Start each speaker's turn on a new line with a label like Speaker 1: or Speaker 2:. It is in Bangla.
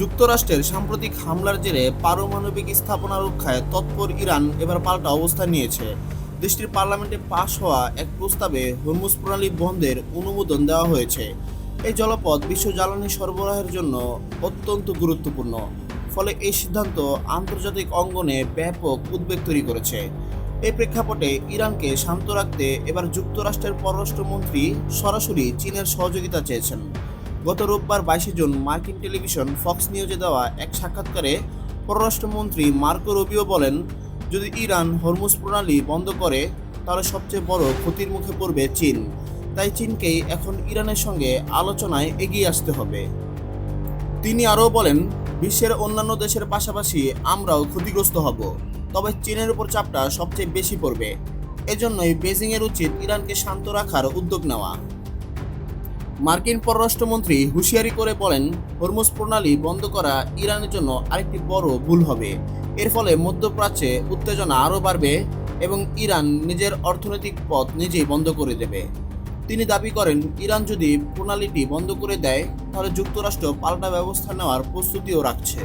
Speaker 1: যুক্তরাষ্ট্রের সাম্প্রতিক হামলার জেরে পারমাণবিক স্থাপনা রক্ষায় তৎপর ইরান এবার পাল্টা অবস্থান নিয়েছে। দেশটির পার্লামেন্টে পাশ হওয়া এক প্রস্তাবে হরমুজ প্রণালী বন্ধের অনুমোদন দেওয়া হয়েছে। এই জলপথ বিশ্ব জ্বালানি সরবরাহের জন্য অত্যন্ত গুরুত্বপূর্ণ, ফলে এই সিদ্ধান্ত আন্তর্জাতিক অঙ্গনে ব্যাপক উদ্বেগ তৈরি করেছে। এই প্রেক্ষাপটে ইরানকে শান্ত রাখতে এবার যুক্তরাষ্ট্রের পররাষ্ট্রমন্ত্রী সরাসরি চীনের সহযোগিতা চেয়েছেন। গত রোববার বাইশে জুন মার্কিন টেলিভিশন ফক্স নিউজে দেওয়া এক সাক্ষাৎকারে পররাষ্ট্রমন্ত্রী মার্কো রবিও বলেন, যদি ইরান হরমুজ প্রণালী বন্ধ করে, তাহলে সবচেয়ে বড় ক্ষতির মুখে পড়বে চীন। তাই চীনকেই এখন ইরানের সঙ্গে আলোচনায় এগিয়ে আসতে হবে। তিনি আরও বলেন, বিশ্বের অন্যান্য দেশের পাশাপাশি আমরাও ক্ষতিগ্রস্ত হব, তবে চীনের উপর চাপটা সবচেয়ে বেশি পড়বে। এজন্যই বেজিংয়ের উচিত ইরানকে শান্ত রাখার উদ্যোগ নেওয়া। মার্কিন পররাষ্ট্রমন্ত্রী হুঁশিয়ারি করে বলেন, হরমুজ প্রণালী বন্ধ করা ইরানের জন্য আরেকটি বড় ভুল হবে। এর ফলে মধ্যপ্রাচ্যে উত্তেজনা আরও বাড়বে এবং ইরান নিজের অর্থনৈতিক পথ নিজেই বন্ধ করে দেবে। তিনি দাবি করেন, ইরান যদি প্রণালীটি বন্ধ করে দেয়, তাহলে যুক্তরাষ্ট্র পাল্টা ব্যবস্থা নেওয়ার প্রস্তুতিও রাখছে।